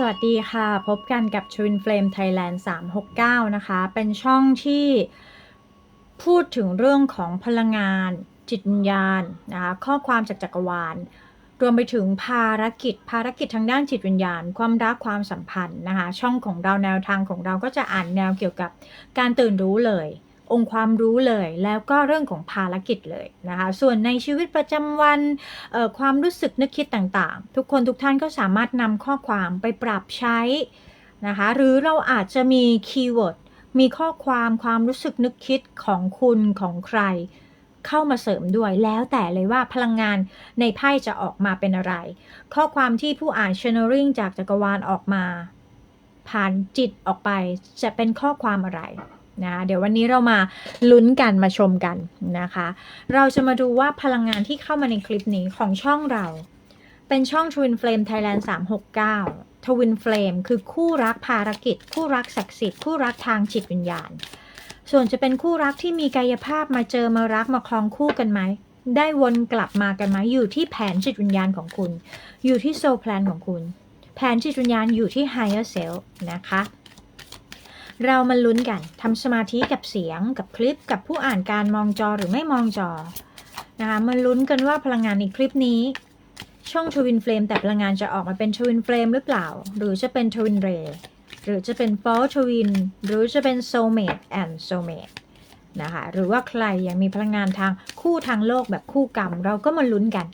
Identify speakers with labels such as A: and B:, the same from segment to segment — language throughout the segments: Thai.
A: สวัสดีค่ะ พบกันกับ Twin Flame Thailand 369 นะคะ เป็นช่องที่พูดถึงเรื่องของพลังงาน จิตวิญญาณนะคะข้อความจากจักรวาล รวมไปถึงภารกิจ ภารกิจทางด้านจิตวิญญาณ ความรักความสัมพันธ์นะคะ ช่องของเราแนวทางของเราก็จะอ่านแนวเกี่ยวกับการตื่นรู้เลย องค์ความรู้เลย แล้วก็เรื่องของภารกิจเลยนะคะ ส่วนในชีวิตประจำวันความรู้สึกนึกคิดต่างๆ ทุกคนทุกท่านก็สามารถนำข้อความไปปรับใช้นะคะ หรือเราอาจจะมีคีย์เวิร์ดมีข้อความความรู้สึกนึกคิดของคุณของใคร เข้ามาเสริมด้วยแล้วแต่เลยว่าพลังงานในไพ่จะออกมาเป็นอะไร ข้อความที่ผู้อ่าน channeling จากจักรวาลออกมา ผ่านจิตออกไปจะเป็นข้อความอะไร นะเดี๋ยววันนี้เรามาลุ้นกันมาชมกันนะคะ เราจะมาดูว่าพลังงานที่เข้ามาในคลิปนี้ของช่องเรา เป็นช่อง Twin Flame Thailand 369 Twin Flame คือคู่รักภารกิจ คู่รักศักดิ์สิทธิ์คู่รักทางจิตวิญญาณ ส่วนจะเป็นคู่รักที่มีกายภาพมาเจอมารักมาคลองคู่กันไหมได้วนกลับมากันไหมอยู่ที่แผนจิตวิญญาณของคุณ อยู่ที่โซลแพลนของคุณ แผนจิตวิญญาณอยู่ที่ Higher Self นะคะ เรามาลุ้นกันทำสมาธิกับเสียงกับคลิปกับผู้อ่านการมองจอหรือไม่มองจอนะคะมาลุ้นกันว่าพลังงานในคลิปนี้ ช่องทวินเฟลมแต่พลังงานจะออกมาเป็นทวินเฟลมหรือเปล่า หรือจะเป็นทวินเรย์หรือจะเป็นฟอลทวินหรือจะเป็นโซเมดแอนด์โซเมดนะคะหรือว่าใครยังมีพลังงานทางคู่ทางโลกแบบคู่กรรม เราก็มาลุ้นกัน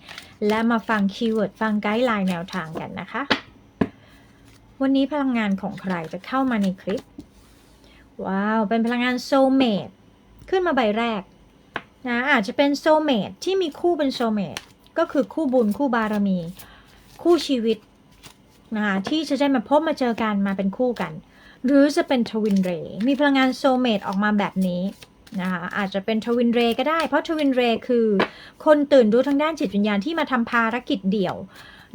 A: และมาฟังคีย์เวิร์ดฟังไกด์ไลน์แนวทางกันนะคะ วันนี้พลังงานของใครจะเข้ามาในคลิป ว้าว เป็นพลังงานโซเมดขึ้นมาใบแรกนะอาจจะเป็นโซเมดที่มีคู่เป็นโซเมดก็คือคู่บุญคู่บารมี คู่ชีวิตนะคะที่จะได้มาพบมาเจอกันมาเป็นคู่กัน หรือจะเป็นทวินเรย์มีพลังงานโซเมดออกมาแบบนี้นะคะอาจจะเป็นทวินเรย์ก็ได้ เพราะทวินเรย์คือ คนตื่นรู้ทางด้านจิตวิญญาณที่มาทำภารกิจเดี่ยว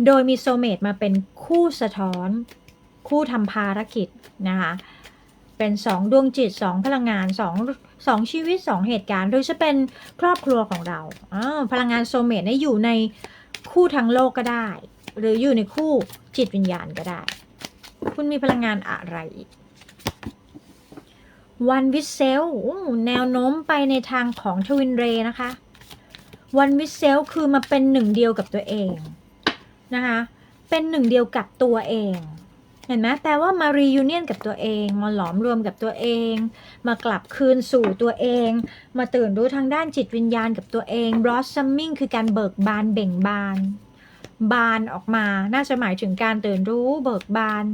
A: โดยมีโซเมดมาเป็นคู่สะท้อน คู่ทำภารกิจนะคะ เป็นสองดวงจิตสองพลังงานสองสองชีวิตสองเหตุการณ์โดยจะเป็นครอบครัวของเราอพลังงานโซเมตเนี่ยอยู่ในคู่ทางโลกก็ได้ หรืออยู่ในคู่จิตวิญญาณก็ได้ คุณมีพลังงานอะไรอีกวันวิเซลแนวโน้มไปในทางของทวินเรนะคะวันวิเซลคือมาเป็นหนึ่งเดียวกับตัวเองนะคะเป็นหนึ่งเดียวกับตัวเอง เห็นไหมแปลว่ามารียูเนียนกับตัวเอง มาหลอมรวมกับตัวเอง มากลับคืนสู่ตัวเอง มาตื่นรู้ทางด้านจิตวิญญาณกับตัวเอง blossoming คือการเบิกบานเบ่งบาน บานออกมา น่าจะหมายถึงการตื่นรู้เบิกบาน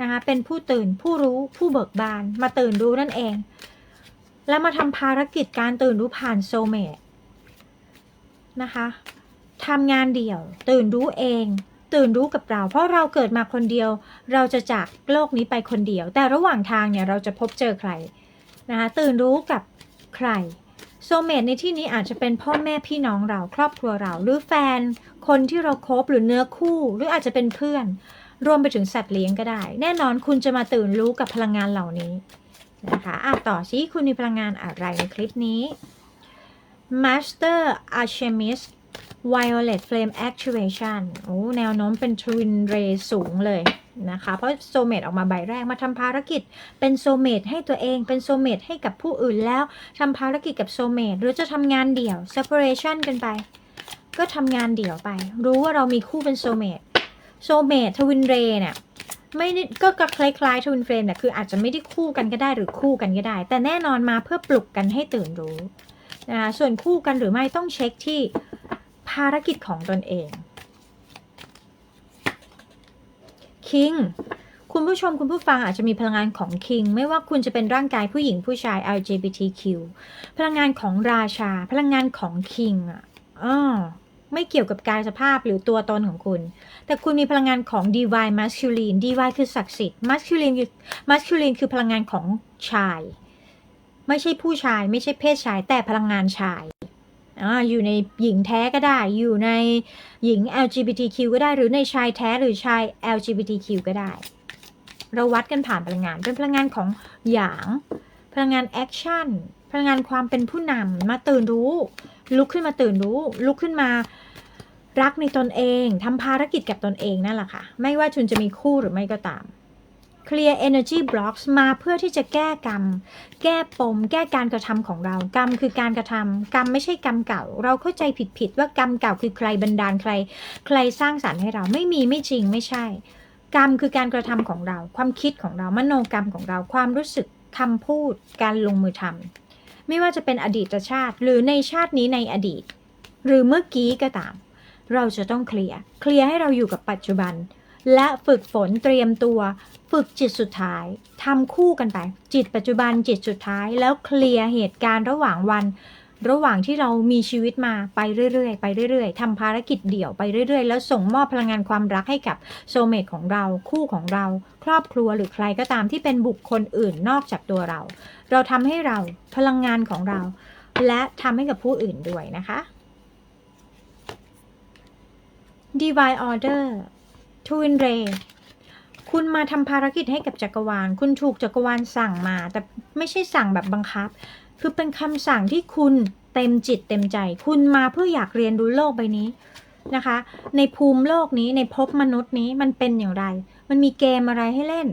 A: นะคะ เป็นผู้ตื่นผู้รู้ผู้เบิกบาน มาตื่นรู้นั่นเอง แล้วมาทำภารกิจการตื่นรู้ผ่านโซเมตนะคะทำงานเดี่ยว ตื่นรู้เอง ตื่นรู้กับเรา เพราะเราเกิดมาคนเดียว เราจะจากโลกนี้ไปคนเดียว แต่ระหว่างทางเนี่ยเราจะพบเจอใครนะคะตื่นรู้กับใครโซเมตในที่นี้อาจจะเป็นพ่อแม่พี่น้องเราครอบครัวเรา หรือแฟน คนที่เราคบหรือเนื้อคู่ หรืออาจจะเป็นเพื่อน รวมไปถึงสัตว์เลี้ยงก็ได้ แน่นอนคุณจะมาตื่นรู้กับพลังงานเหล่านี้นะคะอะต่อสิคุณมีพลังงานอะไรในคลิปนี้ Master Alchemist Violet Flame Activation โอ้แนวโน้มเป็น Twin Ray สูงเลยนะคะ เพราะโซเมตออกมาใบแรกมาทำภารกิจ เป็นโซเมตให้ตัวเอง เป็นโซเมตให้กับผู้อื่นแล้วทำภารกิจกับโซเมตหรือจะทำงานเดี่ยว separation กันไป ก็ทำงานเดี่ยวไป รู้ว่าเรามีคู่เป็นโซเมตโซเมตทวินเรเนี่ยไม่ได้ก็คล้ายๆทวินเฟรมแต่คืออาจจะไม่ได้คู่กันก็ได้หรือคู่กันก็ได้ แต่แน่นอนมาเพื่อปลุกกันให้ตื่นรู้นะคะส่วนคู่กันหรือไม่ต้องเช็คที่ ภารกิจของตนเอง คิง คุณผู้ชมคุณผู้ฟังอาจจะมีพลังงานของคิง ไม่ว่าคุณจะเป็นร่างกายผู้หญิงผู้ชาย LGBTQ พลังงานของราชา พลังงานของคิงอะอ้อไม่เกี่ยวกับกายสภาพหรือตัวตนของคุณ แต่คุณมีพลังงานของ divine masculine divine คือศักดิ์สิทธิ์ masculine masculine คือพลังงานของชาย ไม่ใช่ผู้ชาย ไม่ใช่เพศชาย แต่พลังงานชาย ออยู่ในหญิงแท้ก็ได้ อยู่ในหญิง LGBTQ ก็ได้ หรือในชายแท้หรือชาย LGBTQ ก็ได้ เราวัดกันผ่านพลังงาน เป็นพลังงานของหยาง พลังงานแอคชั่น พลังงานความเป็นผู้นำมาตื่นรู้ ลุกขึ้นมาตื่นรู้ ลุกขึ้นมารักในตนเองทำภารกิจกับตนเองนั่นแหละค่ะ ไม่ว่าคุณจะมีคู่หรือไม่ก็ตาม clear energy blocks มาเพื่อที่จะแก้กรรม แก้ปม แก้การกระทำของเรา กรรมคือการกระทำกรรมไม่ใช่กรรมเก่า เราเข้าใจผิดๆว่ากรรมเก่าคือใครบันดาลใคร ใครสร้างสรรค์ให้เราไม่มีไม่จริงไม่ใช่ กรรมคือการกระทำของเรา ความคิดของเรามโนกรรมของเราความรู้สึกคำพูด การลงมือทำไม่ว่าจะเป็นอดีตชาติ หรือในชาตินี้ในอดีต หรือเมื่อกี้ก็ตาม เราจะต้องเคลียร์เคลียร์ให้เราอยู่กับปัจจุบัน และฝึกฝนเตรียมตัว ฝึกจิตสุดท้ายทำคู่กันไป จิตปัจจุบันจิตสุดท้ายแล้วเคลียร์เหตุการณ์ระหว่างวัน ระหว่างที่เรามีชีวิตมาไปเรื่อยๆ ไปเรื่อยๆทำภารกิจเดี่ยวไปเรื่อยๆ แล้วส่งมอบพลังงานความรักให้กับโซเมตของเรา คู่ของเรา ครอบครัวหรือใครก็ตามที่เป็นบุคคลอื่นนอกจากตัวเรา เราทำให้เราพลังงานของเรา และทำให้กับผู้อื่นด้วยนะคะ Divine Order Twin Ray คุณมาทำภารกิจให้กับจักรวาล คุณถูกจักรวาลสั่งมา แต่ไม่ใช่สั่งแบบบังคับ คือเป็นคำสั่งที่คุณเต็มจิตเต็มใจ คุณมาเพื่ออยากเรียนรู้โลกใบนี้นะคะ ในภูมิโลกนี้ในภพมนุษย์นี้มันเป็นอย่างไร มันมีเกมอะไรให้เล่น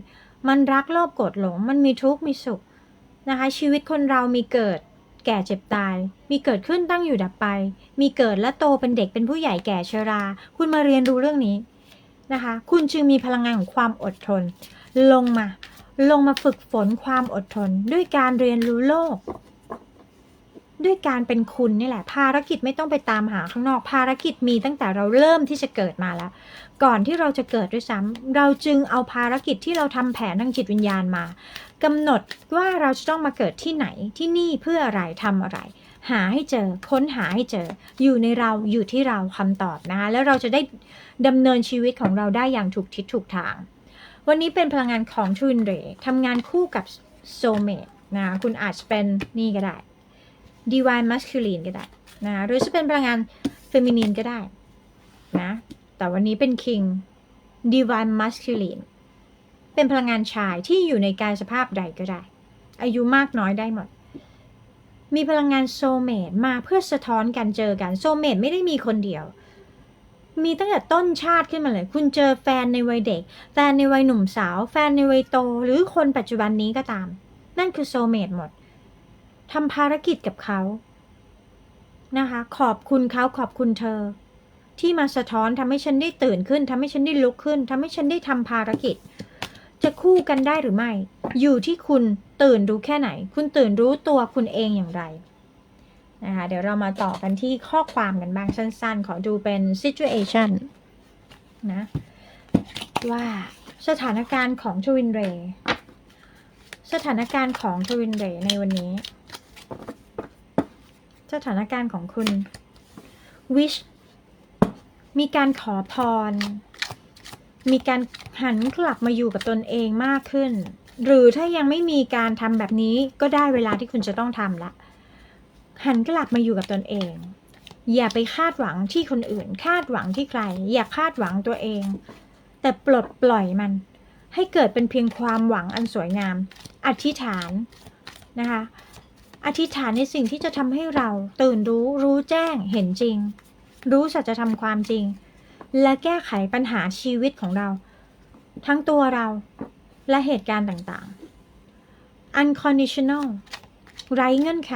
A: มันรักโลภโกรธหลง มันมีทุกข์มีสุขนะคะ ชีวิตคนเรามีเกิดแก่เจ็บตาย มีเกิดขึ้นตั้งอยู่ดับไป มีเกิดและโตเป็นเด็กเป็นผู้ใหญ่แก่ชรา คุณมาเรียนรู้เรื่องนี้ นะคะ คุณจึงมีพลังงานของความอดทน ลงมา ลงมาฝึกฝนความอดทน ด้วยการเรียนรู้โลก ด้วยการเป็นคุณนี่แหละ ภารกิจไม่ต้องไปตามหาข้างนอก ภารกิจมีตั้งแต่เราเริ่มที่จะเกิดมาแล้ว ก่อนที่เราจะเกิดด้วยซ้ำเราจึงเอาภารกิจที่เราทำแผนทางจิตวิญญาณมากำหนดว่าเราจะต้องมาเกิดที่ไหนที่นี่เพื่ออะไรทำอะไร หาให้เจอ ค้นหาให้เจอ อยู่ในเราอยู่ที่เราคำตอบนะคะแล้วเราจะได้ดำเนินชีวิตของเราได้อย่างถูกทิศถูกทาง วันนี้เป็นพลังงานของทวินเรทำงานคู่กับโซเมตนะคุณอาจจะเป็นนี่ก็ได้ divine masculine ก็ได้นะหรือจะเป็นพลังงาน feminine ก็ได้นะแต่วันนี้เป็น king divine masculine เป็นพลังงานชายที่อยู่ในกายสภาพใดก็ได้ อายุมากน้อยได้หมด มีพลังงานโซเมตมาเพื่อสะท้อนกันเจอกันโซเมตไม่ได้มีคนเดียว มีตั้งแต่ต้นชาติขึ้นมาเลย คุณเจอแฟนในวัยเด็ก แฟนในวัยหนุ่มสาว แฟนในวัยโต หรือคนปัจจุบันนี้ก็ตาม นั่นคือโซเมตหมดทำภารกิจกับเขานะคะ ขอบคุณเขาขอบคุณเธอ ที่มาสะท้อนทำให้ฉันได้ตื่นขึ้นทำให้ฉันได้ลุกขึ้นทำให้ฉันได้ทำภารกิจ จะคู่กันได้หรือไม่ อยู่ที่คุณตื่นรู้แค่ไหน คุณตื่นรู้ตัวคุณเองอย่างไรนะคะเดี๋ยวเรามาต่อกันที่ข้อความกันบ้างสั้นๆ ขอดูเป็น situation นะว่าสถานการณ์ของทวินเรย์สถานการณ์ของทวินเรย์ในวันนี้ สถานการณ์ของคุณ wish มีการขอพร มีการหันกลับมาอยู่กับตนเองมากขึ้น หรือถ้ายังไม่มีการทำแบบนี้ก็ได้เวลาที่คุณจะต้องทำละหันกลับมาอยู่กับตนเอง อย่าไปคาดหวังที่คนอื่น คาดหวังที่ใคร อย่าคาดหวังตัวเอง แต่ปลดปล่อยมัน ให้เกิดเป็นเพียงความหวังอันสวยงาม อธิษฐานนะคะอธิษฐานในสิ่งที่จะทำให้เราตื่นรู้รู้แจ้งเห็นจริง รู้สัจธรรมความจริง และแก้ไขปัญหาชีวิตของเรา ทั้งตัวเราและเหตุการณ์ต่างๆ unconditional ไร้เงื่อนไข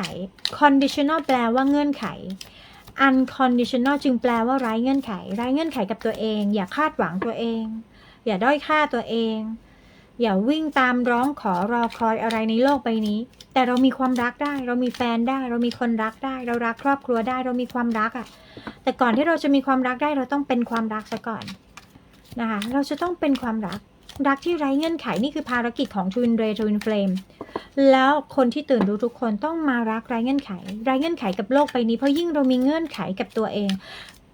A: conditional แปลว่าเงื่อนไข unconditional จึงแปลว่าไร้เงื่อนไข ไร้เงื่อนไขกับตัวเอง อย่าคาดหวังตัวเอง อย่าด้อยค่าตัวเอง อย่าวิ่งตามร้องขอรอคอยอะไรในโลกใบนี้ แต่เรามีความรักได้ เรามีแฟนได้ เรามีคนรักได้ เรารักครอบครัวได้ เรามีความรักอะ่ะ แต่ก่อนที่เราจะมีความรักได้เราต้องเป็นความรักซะก่อนนะคะเราจะต้องเป็นความรักรักที่ไร้เงื่อนไขนี่คือภารกิจของ Twin Ray Twin Flame แล้วคนที่ตื่นรู้ทุกคนต้องมารักไร้เงื่อนไข ไร้เงื่อนไขกับโลกใบนี้เพราะยิ่งเรามีเงื่อนไขกับตัวเอง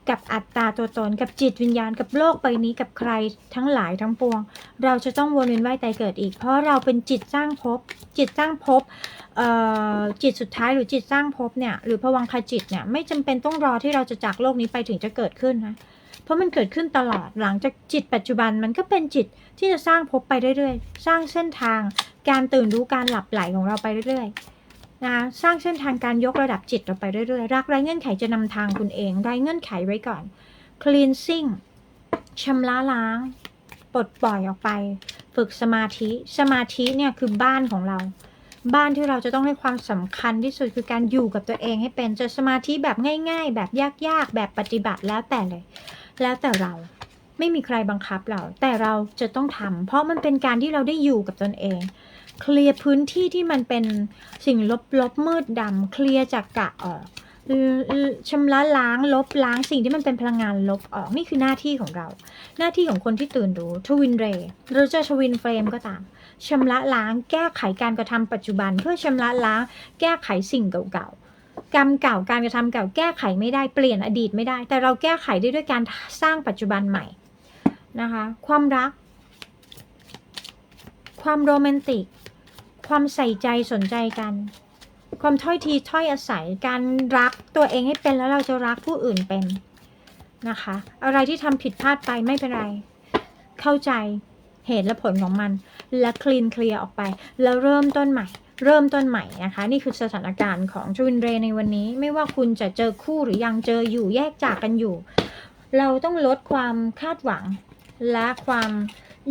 A: กับอัตตาตัวตน กับจิตวิญญาณกับโลกใบนี้กับใครทั้งหลายทั้งปวง เราจะต้องวนเวียนว่ายตายเกิดอีก เพราะเราเป็นจิตสร้างภพจิตสร้างภพจิตสุดท้ายหรือจิตสร้างภพเนี่ยหรือพวังคจิตเนี่ยไม่จำเป็นต้องรอที่เราจะจากโลกนี้ไปถึงจะเกิดขึ้นนะเพราะมันเกิดขึ้นตลอดหลังจากจิตปัจจุบันมันก็เป็นจิตที่จะสร้างภพไปเรื่อยๆ สร้างเส้นทาง การตื่นรู้การหลับไหลของเราไปเรื่อยๆ นะสร้างเส้นทางการยกระดับจิตเราไปเรื่อยๆ รักไร้เงื่อนไขจะนำทางคุณเอง ไร้เงื่อนไขไว้ก่อน cleansing ชำระล้าง ปลดปล่อยออกไป ฝึกสมาธิ สมาธิเนี่ยคือบ้านของเรา บ้านที่เราจะต้องให้ความสำคัญที่สุดคือการอยู่กับตัวเองให้เป็น จะสมาธิแบบง่าย ๆ แบบยากๆ แบบปฏิบัติแล้วแต่เลย แล้วแต่เราไม่มีใครบังคับเรา แต่เราจะต้องทำเพราะมันเป็นการที่เราได้อยู่กับตนเอง เคลียร์พื้นที่ที่มันเป็นสิ่งลบๆมืดดำเคลียร์จากกะออกชำระล้างลบล้างสิ่งที่มันเป็นพลังงานลบออกนี่คือหน้าที่ของเรา หน้าที่ของคนที่ตื่นรู้ทวินเรย์หรือจะทวินเฟรมก็ตามชำระล้างแก้ไขการกระทำปัจจุบัน เพื่อชำระล้างแก้ไขสิ่งเก่าๆกรรมเก่าการกระทำเก่าแก้ไขไม่ได้เปลี่ยนอดีตไม่ได้ แต่เราแก้ไขได้ด้วยการสร้างปัจจุบันใหม่นะคะ ความรัก ความโรแมนติก ความใส่ใจสนใจกัน ความถ้อยทีถ้อยอาศัยการรักตัวเองให้เป็นแล้วเราจะรักผู้อื่นเป็นนะคะ อะไรที่ทำผิดพลาดไปไม่เป็นไร เข้าใจเหตุและผลของมัน และคลีนเคลียร์ออกไป แล้วเริ่มต้นใหม่ เริ่มต้นใหม่นะคะ นี่คือสถานการณ์ของจูนเรในวันนี้ ไม่ว่าคุณจะเจอคู่หรือยังเจออยู่แยกจากกันอยู่ เราต้องลดความคาดหวังและความ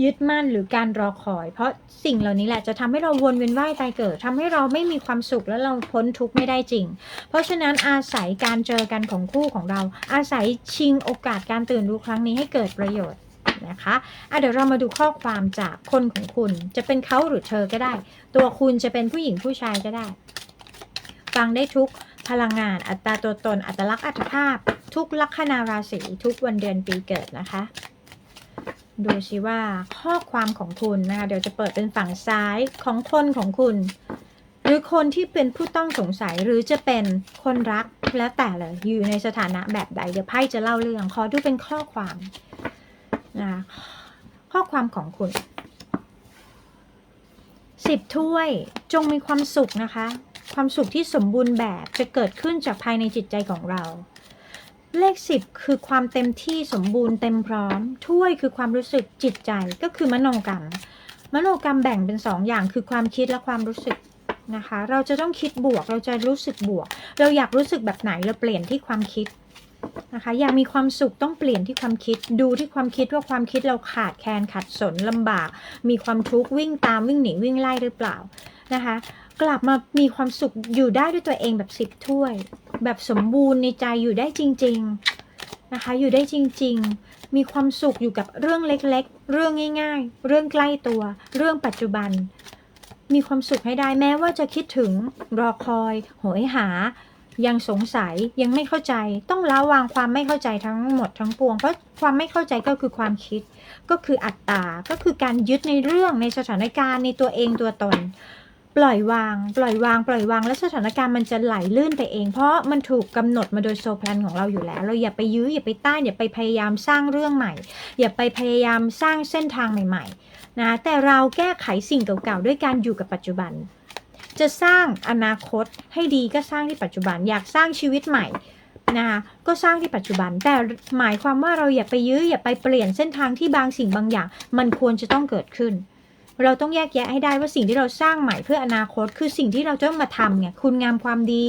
A: ยึดมั่นหรือการรอคอย เพราะสิ่งเหล่านี้แหละจะทำให้เราวนเวียนว่ายตายเกิดทำให้เราไม่มีความสุขและเราพ้นทุกข์ไม่ได้จริง เพราะฉะนั้นอาศัยการเจอกันของคู่ของเรา อาศัยชิงโอกาสการตื่นรู้ครั้งนี้ให้เกิดประโยชน์นะคะะเดี๋ยวเรามาดูข้อความจากคนของคุณ จะเป็นเขาหรือเธอก็ได้ ตัวคุณจะเป็นผู้หญิงผู้ชายก็ได้ ฟังได้ทุกพลังงาน อัตราตัวตน อัตลักษณ์อัตภาพ ทุกลัคนาราศี ทุกวันเดือนปีเกิดนะคะ ดูสิว่าข้อความของคุณนะคะเดี๋ยวจะเปิดเป็นฝั่งซ้ายของคนของคุณ หรือคนที่เป็นผู้ต้องสงสัยหรือจะเป็นคนรักแล้วแต่เลยอยู่ในสถานะแบบใดเดี๋ยวไพ่จะเล่าเรื่องขอดูเป็นข้อความนะคะข้อความของคุณสิบถ้วยจงมีความสุขนะคะ ความสุขที่สมบูรณ์แบบจะเกิดขึ้นจากภายในจิตใจของเรา เลขสิบคือความเต็มที่สมบูรณ์เต็มพร้อม ถ้วยคือความรู้สึกจิตใจก็คือมโนกรรม มโนกรรมแบ่งเป็นสองอย่างคือความคิดและความรู้สึกนะคะ เราจะต้องคิดบวก เราจะรู้สึกบวก เราอยากรู้สึกแบบไหนเราเปลี่ยนที่ความคิดนะคะ อยากมีความสุขต้องเปลี่ยนที่ความคิด ดูที่ความคิดว่าความคิดเราขาดแคลนขัดสนลำบาก มีความทุกข์วิ่งตามวิ่งหนีวิ่งไล่หรือเปล่านะคะ กลับมามีความสุขอยู่ได้ด้วยตัวเองแบบสิบถ้วย แบบสมบูรณ์ในใจอยู่ได้จริง ๆนะคะ อยู่ได้จริง ๆ มีความสุขอยู่กับเรื่องเล็ก ๆ เรื่องง่าย ๆ เรื่องใกล้ตัว เรื่องปัจจุบัน มีความสุขให้ได้แม้ว่าจะคิดถึงรอคอยโหยหา ยังสงสัยยังไม่เข้าใจ ต้องละวางความไม่เข้าใจทั้งหมดทั้งปวง เพราะความไม่เข้าใจก็คือความคิด ก็คืออัตตา ก็คือการยึดในเรื่องในสถานการณ์ในตัวเองตัวตน ปล่อยวาง ปล่อยวาง ปล่อยวาง แล้วสถานการณ์มันจะไหลลื่นไปเอง เพราะมันถูกกำหนดมาโดยโซแพลนของเราอยู่แล้ว เราอย่าไปยื้อ อย่าไปต้าน อย่าไปพยายามสร้างเรื่องใหม่ อย่าไปพยายามสร้างเส้นทางใหม่ๆ นะ แต่เราแก้ไขสิ่งเก่าๆ ด้วยการอยู่กับปัจจุบัน จะสร้างอนาคตให้ดีก็สร้างที่ปัจจุบัน อยากสร้างชีวิตใหม่นะคะก็สร้างที่ปัจจุบัน แต่หมายความว่าเราอย่าไปยื้อ อย่าไปเปลี่ยนเส้นทางที่บางสิ่งบางอย่าง มันควรจะต้องเกิดขึ้น เราต้องแยกแยะให้ได้ว่าสิ่งที่เราสร้างใหม่เพื่ออนาคต คือสิ่งที่เราจะต้องมาทำเนี่ยคุณงามความดี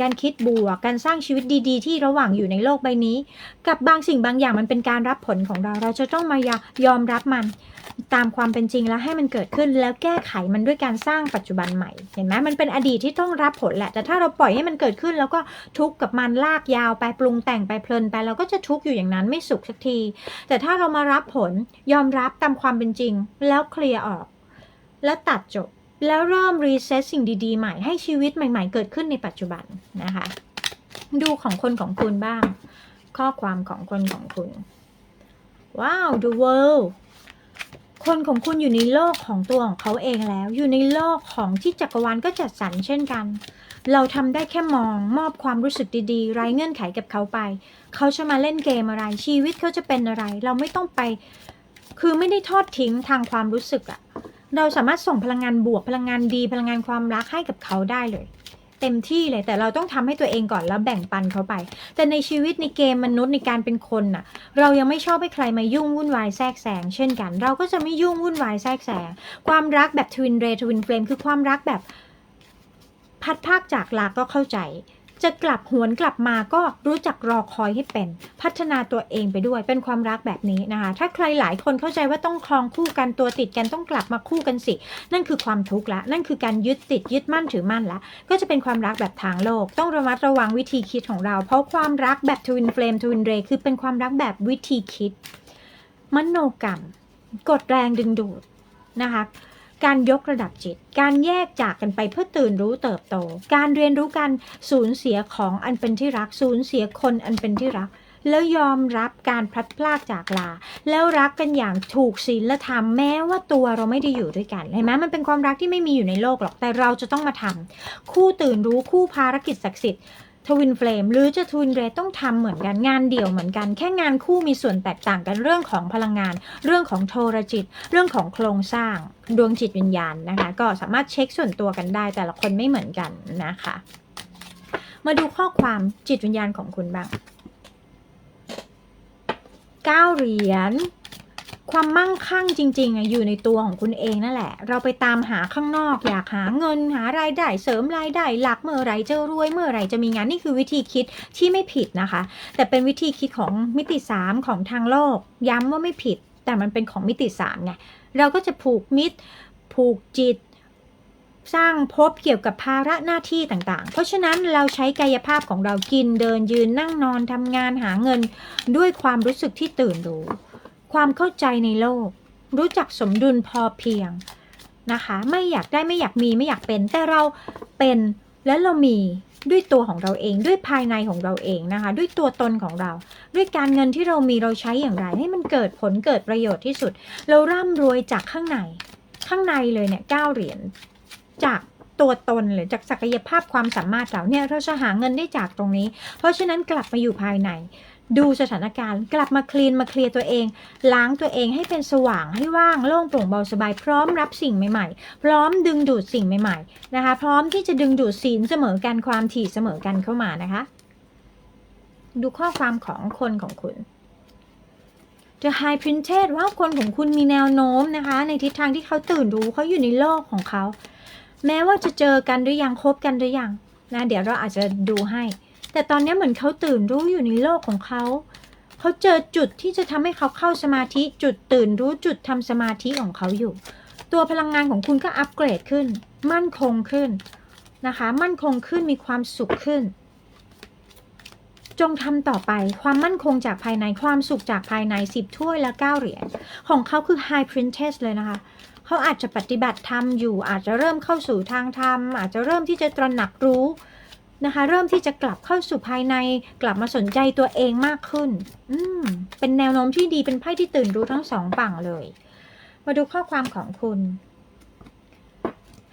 A: การคิดบวก การสร้างชีวิตดี ๆ ที่ระหว่างอยู่ในโลกใบนี้กับบางสิ่งบางอย่างมันเป็นการรับผลของเรา เราจะต้องมายอมรับมันตามความเป็นจริงแล้วให้มันเกิดขึ้นแล้วแก้ไขมันด้วยการสร้างปัจจุบันใหม่ เห็นไหมมันเป็นอดีตที่ต้องรับผลแหละ แต่ถ้าเราปล่อยให้มันเกิดขึ้น แล้วก็ทุกข์กับมันลากยาวไปปรุงแต่งไปเพลินไปเราก็จะทุกข์อยู่อย่างนั้นไม่สุขสักที แต่ถ้าเรามารับผลยอมรับตามความเป็นจริง แล้วเคลียร์ออก แล้วตัดจบ แล้วเริ่มรีเซ็ตสิ่งดีๆใหม่ให้ชีวิตใหม่ ๆ เกิดขึ้นในปัจจุบันนะคะ ดูของคนของคุณบ้าง ข้อความของคนของคุณ ว้าว the world คนของคุณอยู่ในโลกของตัวของเขาเองแล้ว อยู่ในโลกของที่จักรวาลก็จัดสรรเช่นกัน เราทำได้แค่มองมอบความรู้สึกดีๆ ไร้เงื่อนไขกับเขาไป เขาจะมาเล่นเกมอะไร ชีวิตเขาจะเป็นอะไร เราไม่ต้องไป คือไม่ได้ทอดทิ้งทางความรู้สึกอะเราสามารถส่งพลังงานบวกพลังงานดีพลังงานความรักให้กับเขาได้เลย เต็มที่เลย แต่เราต้องทำให้ตัวเองก่อนแล้วแบ่งปันเขาไป แต่ในชีวิตในเกมมนุษย์ในการเป็นคนน่ะ เรายังไม่ชอบให้ใครมายุ่งวุ่นวายแทรกแซงเช่นกัน เราก็จะไม่ยุ่งวุ่นวายแทรกแซงความรักแบบทวินเรทวินเฟลมคือความรักแบบพัดภาคจากลาก็เข้าใจ จะกลับหวนกลับมาก็รู้จักรอคอยให้เป็น พัฒนาตัวเองไปด้วยเป็นความรักแบบนี้นะคะ ถ้าใครหลายคนเข้าใจว่าต้องคลองคู่กันตัวติดกันต้องกลับมาคู่กันสิ นั่นคือความทุกข์ละ นั่นคือการยึดติดยึดมั่นถือมั่นละ ก็จะเป็นความรักแบบทางโลก ต้องระมัดระวังวิธีคิดของเรา เพราะความรักแบบทวินเฟลมทวินเรคือเป็นความรักแบบวิธีคิด มโนกรรม กดแรงดึงดูดนะคะ การยกระดับจิต การแยกจากกันไปเพื่อตื่นรู้เติบโต การเรียนรู้การสูญเสียของอันเป็นที่รัก สูญเสียคนอันเป็นที่รัก แล้วยอมรับการพลัดพรากจากลา แล้วรักกันอย่างถูกศีลธรรมแม้ว่าตัวเราไม่ได้อยู่ด้วยกันเห็นไหมมันเป็นความรักที่ไม่มีอยู่ในโลกหรอกแต่เราจะต้องมาทำคู่ตื่นรู้คู่ภารกิจศักดิ์สิทธิ์ ทวินเฟลมหรือจะทวินเรต้องทำเหมือนกันงานเดี่ยวเหมือนกัน แค่งานคู่มีส่วนแตกต่างกันเรื่องของพลังงาน เรื่องของโทรจิต เรื่องของโครงสร้างดวงจิตวิญญาณนะคะ ก็สามารถเช็คส่วนตัวกันได้ แต่ละคนไม่เหมือนกันนะคะ มาดูข้อความจิตวิญญาณของคุณบ้างเก้าเหรียญ ความมั่งคั่งจริงๆอยู่ในตัวของคุณเองนั่นแหละ เราไปตามหาข้างนอก อยากหาเงินหารายได้เสริมรายได้หลักเมื่อไรจะรวยเมื่อไรจะมีงานนี่คือวิธีคิดที่ไม่ผิดนะคะ แต่เป็นวิธีคิดของมิติสามของทางโลก ย้ำว่าไม่ผิด แต่มันเป็นของมิติสามไงเราก็จะผูกมิตร ผูกจิตสร้างภพเกี่ยวกับภาระหน้าที่ต่างๆ เพราะฉะนั้นเราใช้กายภาพของเรากินเดินยืนนั่งนอนทำงานหาเงิน ด้วยความรู้สึกที่ตื่นรู้ ความเข้าใจในโลก รู้จักสมดุลพอเพียงนะคะ ไม่อยากได้ไม่อยากมีไม่อยากเป็น แต่เราเป็นและเรามีด้วยตัวของเราเองด้วยภายในของเราเองนะคะ ด้วยตัวตนของเรา ด้วยการเงินที่เรามีเราใช้อย่างไร ให้มันเกิดผลเกิดประโยชน์ที่สุด เราร่ำรวยจากข้างใน ข้างในเลยเนี่ยเก้าเหรียญจากตัวตนเลยจากศักยภาพความสามารถเราเนี่ยเราจะหาเงินได้จากตรงนี้ เพราะฉะนั้นกลับมาอยู่ภายใน ดูสถานการณ์ กลับมาคลีนมาเคลียร์ตัวเอง ล้างตัวเองให้เป็นสว่างให้ว่างโล่งโปร่งเบาสบาย พร้อมรับสิ่งใหม่ๆ พร้อมดึงดูดสิ่งใหม่ๆนะคะ พร้อมที่จะดึงดูดศีลเสมอกันความถี่เสมอกันเข้ามานะคะ ดูข้อความของคนของคุณ The High Princess ว่าคนของคุณมีแนวโน้มนะคะ ในทิศทางที่เขาตื่นรู้เขาอยู่ในโลกของเขา แม้ว่าจะเจอกันหรือยังคบกันหรือยังนะเดี๋ยวเราอาจจะดูให้ แต่ตอนนี้เหมือนเขาตื่นรู้อยู่ในโลกของเขา เขาเจอจุดที่จะทำให้เขาเข้าสมาธิ จุดตื่นรู้จุดทำสมาธิของเขาอยู่ ตัวพลังงานของคุณก็อัปเกรดขึ้น มั่นคงขึ้นนะคะ มั่นคงขึ้นมีความสุขขึ้น จงทำต่อไปความมั่นคงจากภายในความสุขจากภายในสิบถ้วยและเก้าเหรียญของเขาคือ High Princess เลยนะคะเขาอาจจะปฏิบัติธรรมอยู่ อาจจะเริ่มเข้าสู่ทางธรรมอาจจะเริ่มที่จะตระหนักรู้ นะคะ เริ่มที่จะกลับเข้าสู่ภายใน กลับมาสนใจตัวเองมากขึ้น อืมเป็นแนวโน้มที่ดีเป็นไพ่ที่ตื่นรู้ทั้งสองฝั่งเลย มาดูข้อความของคุณ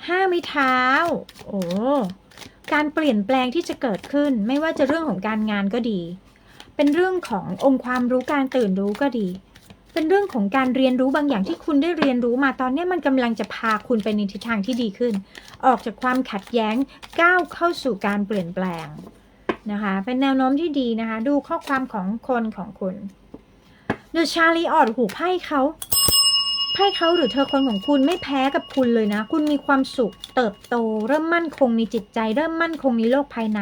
A: ห้าม้เท้า โอ้การเปลี่ยนแปลงที่จะเกิดขึ้น ไม่ว่าจะเรื่องของการงานก็ดี เป็นเรื่องขององค์ความรู้การตื่นรู้ก็ดี เป็นเรื่องของการเรียนรู้บางอย่างที่คุณได้เรียนรู้มาตอนนี้มันกำลังจะพาคุณไปในทิศทางที่ดีขึ้น ออกจากความขัดแย้งก้าวเข้าสู่การเปลี่ยนแปลงนะคะ เป็นแนวโน้มที่ดีนะคะ ดูข้อความของคนของคุณเดอะชาลีออดหูไพ่เขา ไพ่เขาหรือเธอคนของคุณไม่แพ้กับคุณเลยนะ คุณมีความสุขเติบโต เริ่มมั่นคงในจิตใจ เริ่มมั่นคงในโลกภายใน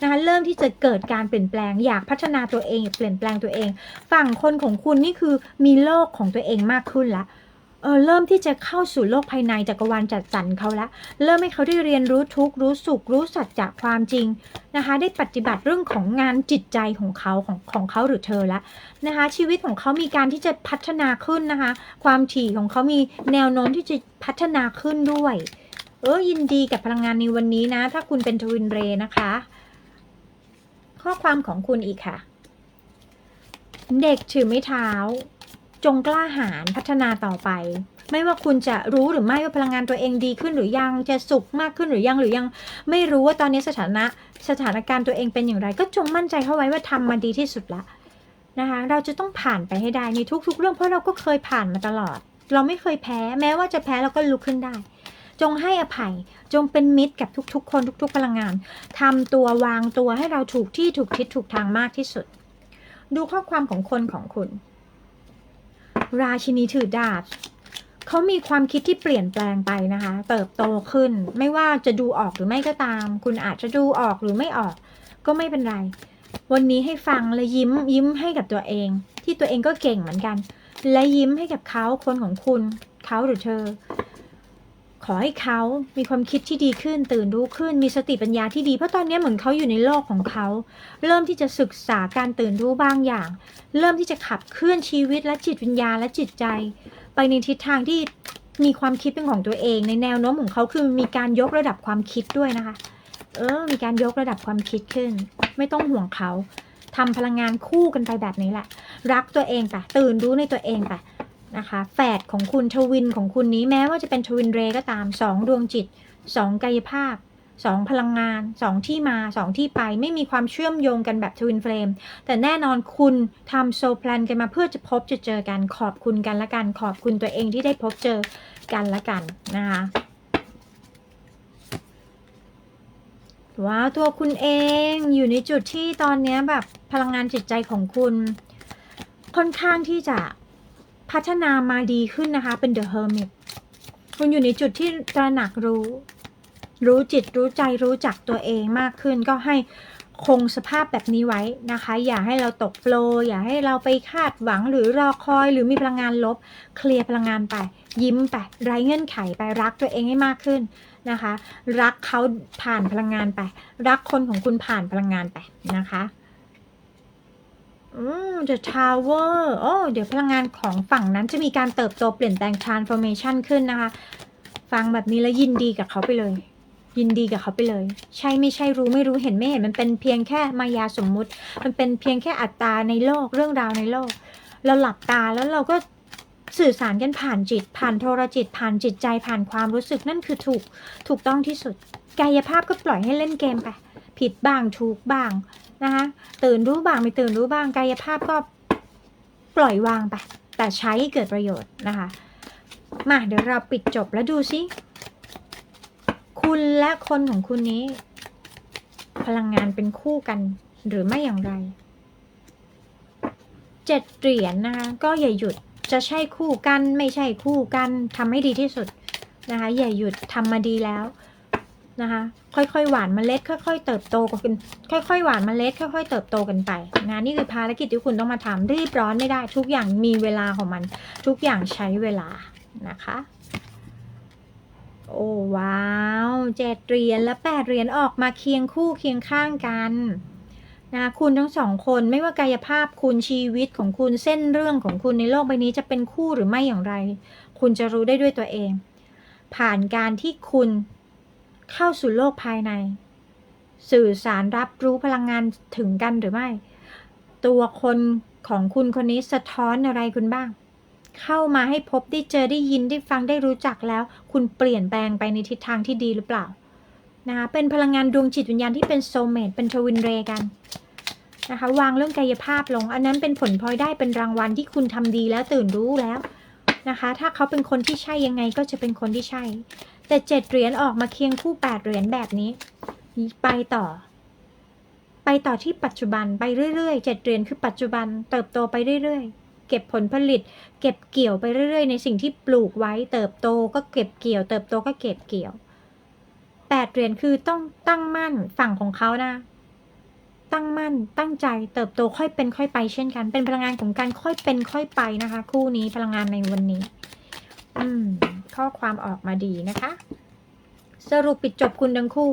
A: นะคะเริ่มที่จะเกิดการเปลี่ยนแปลง อยากพัฒนาตัวเองอยากเปลี่ยนแปลงตัวเอง ฝั่งคนของคุณนี่คือมีโลกของตัวเองมากขึ้นละ เออเริ่มที่จะเข้าสู่โลกภายในจักรวาลจัดสรรเขาละเริ่มให้เขาได้เรียนรู้ทุกรู้สุขรู้สัจจะความจริงนะคะ ได้ปฏิบัติเรื่องของงานจิตใจของเขาของของเขาหรือเธอละนะคะ ชีวิตของเขามีการที่จะพัฒนาขึ้นนะคะ ความถี่ของเขามีแนวโน้มที่จะพัฒนาขึ้นด้วย เออยินดีกับพลังงานในวันนี้นะ ถ้าคุณเป็นทวินเรย์นะคะ ข้อความของคุณอีกค่ะ เด็กถือไม้เท้า จงกล้าหาญพัฒนาต่อไป ไม่ว่าคุณจะรู้หรือไม่ว่าพลังงานตัวเองดีขึ้นหรือยังจะสุขมากขึ้นหรือยังหรือยัง ไม่รู้ว่าตอนนี้สถานะสถานการณ์ตัวเองเป็นอย่างไร ก็จงมั่นใจเข้าไว้ว่าทำมาดีที่สุดละนะคะเราจะต้องผ่านไปให้ได้ในทุก ๆ เรื่องเพราะเราก็เคยผ่านมาตลอด เราไม่เคยแพ้ แม้ว่าจะแพ้เราก็ลุกขึ้นได้ จงให้อภัยจงเป็นมิตรกับทุก ๆ คนทุก ๆ พลังงานทำตัววางตัวให้เราถูกที่ถูกทิศถูกทางมากที่สุด ดูข้อความของคนของคุณ ราชินีถือดาบเขามีความคิดที่เปลี่ยนแปลงไปนะคะ เติบโตขึ้น ไม่ว่าจะดูออกหรือไม่ก็ตาม คุณอาจจะดูออกหรือไม่ออก ก็ไม่เป็นไร วันนี้ให้ฟังและยิ้มยิ้มให้กับตัวเอง ที่ตัวเองก็เก่งเหมือนกัน และยิ้มให้กับเขาคนของคุณเขาหรือเธอ ขอให้เขามีความคิดที่ดีขึ้น ตื่นรู้ขึ้น มีสติปัญญาที่ดี เพราะตอนนี้เหมือนเขาอยู่ในโลกของเขา เริ่มที่จะศึกษาการตื่นรู้บางอย่าง เริ่มที่จะขับเคลื่อนชีวิตและจิตวิญญาณและจิตใจ ไปในทิศทางที่มีความคิดเป็นของตัวเอง ในแนวโน้มของเขาคือมีการยกระดับความคิดด้วยนะคะ เออ มีการยกระดับความคิดขึ้น ไม่ต้องห่วงเขาทำพลังงานคู่กันไปแบบนี้แหละ รักตัวเองไปตื่นรู้ในตัวเองไป นะคะแฝดของคุณทวินของคุณนี้แม้ว่าจะเป็นทวินเรก็ตามสองดวงจิตสองกายภาพสองพลังงานสองที่มาสองที่ไปไม่มีความเชื่อมโยงกันแบบทวินเฟลมแต่แน่นอนคุณทำโซแพลนกันมาเพื่อจะพบจะเจอกันขอบคุณกันละกันขอบคุณตัวเองที่ได้พบเจอกันละกันนะคะว้าวตัวคุณเองอยู่ในจุดที่ตอนนี้แบบพลังงานจิตใจของคุณค่อนข้างที่จะ พัฒนามาดีขึ้นนะคะ เป็น The Hermit คุณอยู่ในจุดที่ตระหนักรู้ รู้จิตรู้ใจรู้จักตัวเองมากขึ้น ก็ให้คงสภาพแบบนี้ไว้นะคะ อย่าให้เราตกโฟล์อย่าให้เราไปคาดหวังหรือรอคอยหรือมีพลังงานลบ เคลียร์พลังงานไป ยิ้มไปไร้เงื่อนไขไปรักตัวเองให้มากขึ้นนะคะ รักเขาผ่านพลังงานไป รักคนของคุณผ่านพลังงานไปนะคะ อืม The Tower โอ้เดี๋ยวพลังงานของฝั่งนั้นจะมีการเติบโตเปลี่ยนแปลง transformation ขึ้นนะคะ ฟังแบบนี้แล้วยินดีกับเขาไปเลย ยินดีกับเขาไปเลย ใช่ไม่ใช่รู้ไม่รู้เห็นไม่เห็นมันเป็นเพียงแค่มายาสมมุติ มันเป็นเพียงแค่อัตตาในโลกเรื่องราวในโลก เราหลับตาแล้วเราก็สื่อสารกันผ่านจิต ผ่านโทรจิต ผ่านจิตใจผ่านความรู้สึกนั่นคือถูกถูกต้องที่สุด กายภาพก็ปล่อยให้เล่นเกมไปผิดบ้างถูกบ้าง นะคะตื่นรู้บ้างไม่ตื่นรู้บ้างกายภาพก็ปล่อยวางไป แต่ใช้เกิดประโยชน์นะคะ มาเดี๋ยวเราปิดจบแล้วดูซิ คุณและคนของคุณนี้ พลังงานเป็นคู่กันหรือไม่อย่างไรเจ็ดเหรียญนะคะก็อย่าหยุดจะใช่คู่กันไม่ใช่คู่กันทำให้ดีที่สุดนะคะอย่าหยุดทำมาดีแล้ว นะคะ ค่อยๆ หวานเมล็ด ค่อยๆ เติบโตกันค่อยๆ หวานเมล็ด ค่อยๆ เติบโตกันไปนะนี่คือภารกิจที่คุณต้องมาทำรีบร้อนไม่ได้ ทุกอย่างมีเวลาของมัน ทุกอย่างใช้เวลานะคะ โอ้ว้าวเจ็ดเหรียญและแปดเหรียญออกมาเคียงคู่เคียงข้างกันนะคุณทั้งสองคนไม่ว่ากายภาพคุณชีวิตของคุณเส้นเรื่องของคุณในโลกใบนี้จะเป็นคู่หรือไม่อย่างไร คุณจะรู้ได้ด้วยตัวเอง ผ่านการที่คุณ เข้าสู่โลกภายใน สื่อสารรับรู้พลังงานถึงกันหรือไม่ ตัวคนของคุณคนนี้สะท้อนอะไรคุณบ้าง เข้ามาให้พบได้เจอได้ยินได้ฟังได้รู้จักแล้ว คุณเปลี่ยนแปลงไปในทิศทางที่ดีหรือเปล่านะคะเป็นพลังงานดวงจิตวิญญาณที่เป็นโซเมตเป็นทวินเรกันนะคะวางเรื่องกายภาพลง อันนั้นเป็นผลพลอยได้เป็นรางวัลที่คุณทำดีแล้วตื่นรู้แล้วนะคะ ถ้าเขาเป็นคนที่ใช่ยังไงก็จะเป็นคนที่ใช่ แต่เจ็ดเหรียญออกมาเคียงคู่แปดเหรียญแบบนี้ ไปต่อ ไปต่อที่ปัจจุบันไปเรื่อยๆเจ็ดเหรียญคือปัจจุบันเติบโตไปเรื่อยๆเก็บผลผลิต เก็บเกี่ยวไปเรื่อยๆ ในสิ่งที่ปลูกไว้ เติบโตก็เก็บเกี่ยว เติบโตก็เก็บเกี่ยวแปดเหรียญคือต้องตั้งมั่นฝั่งของเขานะ ตั้งมั่นตั้งใจเติบโตค่อยเป็นค่อยไปเช่นกัน เป็นพลังงานของการค่อยเป็นค่อยไปนะคะ คู่นี้พลังงานในวันนี้ อืม ข้อความออกมาดีนะคะ สรุปปิดจบคุณทั้งคู่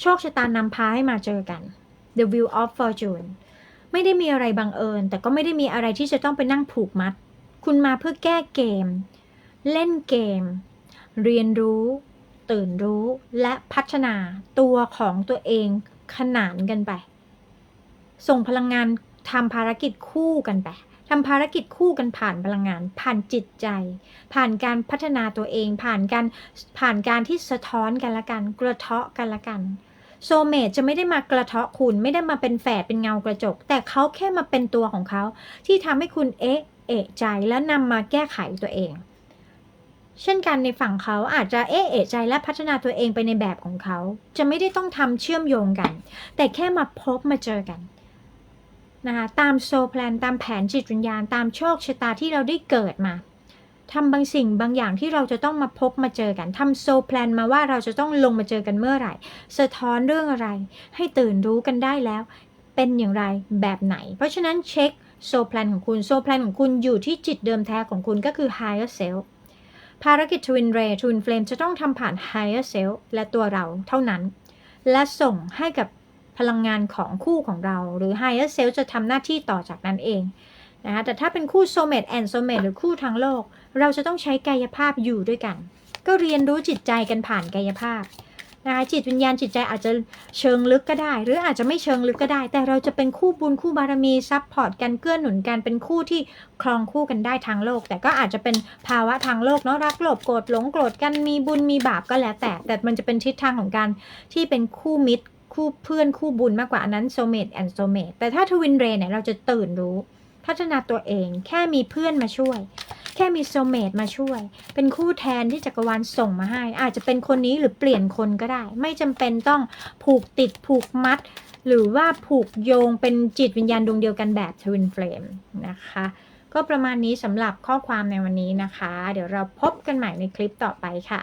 A: โชคชะตานำพาให้มาเจอกัน The Wheel of Fortune ไม่ได้มีอะไรบังเอิญ แต่ก็ไม่ได้มีอะไรที่จะต้องไปนั่งผูกมัด คุณมาเพื่อแก้เกม เล่นเกม เรียนรู้ ตื่นรู้และพัฒนาตัวของตัวเองขนานกันไป ส่งพลังงานทำภารกิจคู่กันไป ทำภารกิจคู่กันผ่านพลังงาน ผ่านจิตใจ ผ่านการพัฒนาตัวเอง ผ่านการผ่านการที่สะท้อนกันละกัน กระเทาะกันละกันโซเมตจะไม่ได้มากระเทาะคุณไม่ได้มาเป็นแฝดเป็นเงากระจก แต่เขาแค่มาเป็นตัวของเขา ที่ทำให้คุณเอ๊ะเอะใจและนำมาแก้ไขตัวเอง เช่นกันในฝั่งเขาอาจจะเอ๊ะเอะใจและพัฒนาตัวเองไปในแบบของเขา จะไม่ได้ต้องทำเชื่อมโยงกัน แต่แค่มาพบมาเจอกัน นะคะตามโซแพลนตามแผนจิตวิญญาณ ตามโชคชะตาที่เราได้เกิดมาทำบางสิ่งบางอย่างที่เราจะต้องมาพบมาเจอกันทำโซแพลนมาว่าเราจะต้องลงมาเจอกันเมื่อไหร่ สะท้อนเรื่องอะไร ให้ตื่นรู้กันได้แล้ว เป็นอย่างไรแบบไหน เพราะฉะนั้นเช็คโซแพลนของคุณโซแพลนของคุณอยู่ที่จิตเดิมแท้ของคุณก็คือ higher self ภารกิจ Twin Ray Twin Flame จะต้องทำผ่าน higher self และตัวเราเท่านั้น และส่งให้กับ พลังงานของคู่ของเรา หรือ higher self จะทำหน้าที่ต่อจากนั้นเองนะคะแต่ถ้าเป็นคู่ soulmate and soulmate หรือคู่ทางโลก เราจะต้องใช้กายภาพอยู่ด้วยกัน ก็เรียนรู้จิตใจกันผ่านกายภาพนะคะจิตวิญญาณจิตใจอาจจะเชิงลึกก็ได้ หรืออาจจะไม่เชิงลึกก็ได้ แต่เราจะเป็นคู่บุญคู่บารมีซับพอร์ตกันเกื้อหนุนกันเป็นคู่ที่ครองคู่กันได้ทางโลก แต่ก็อาจจะเป็นภาวะทางโลกเนาะรักโลภโกรธหลงโกรธกันมีบุญมีบาปก็แล้วแต่ แต่มันจะเป็นทิศทางของการที่เป็นคู่มิตร คู่เพื่อนคู่บุญมากกว่าอันนั้นโซเมตแอนโซเมตแต่ถ้าทวินเรเนี่ยเราจะตื่นรู้พัฒนาตัวเองแค่มีเพื่อนมาช่วย แค่มีโซเมตมาช่วย เป็นคู่แทนที่จักรวาลส่งมาให้ อาจจะเป็นคนนี้หรือเปลี่ยนคนก็ได้ ไม่จำเป็นต้องผูกติดผูกมัด หรือว่าผูกโยงเป็นจิตวิญญาณดวงเดียวกันแบบทวินเฟลมนะคะ ก็ประมาณนี้สำหรับข้อความในวันนี้นะคะ เดี๋ยวเราพบกันใหม่ในคลิปต่อไปค่ะ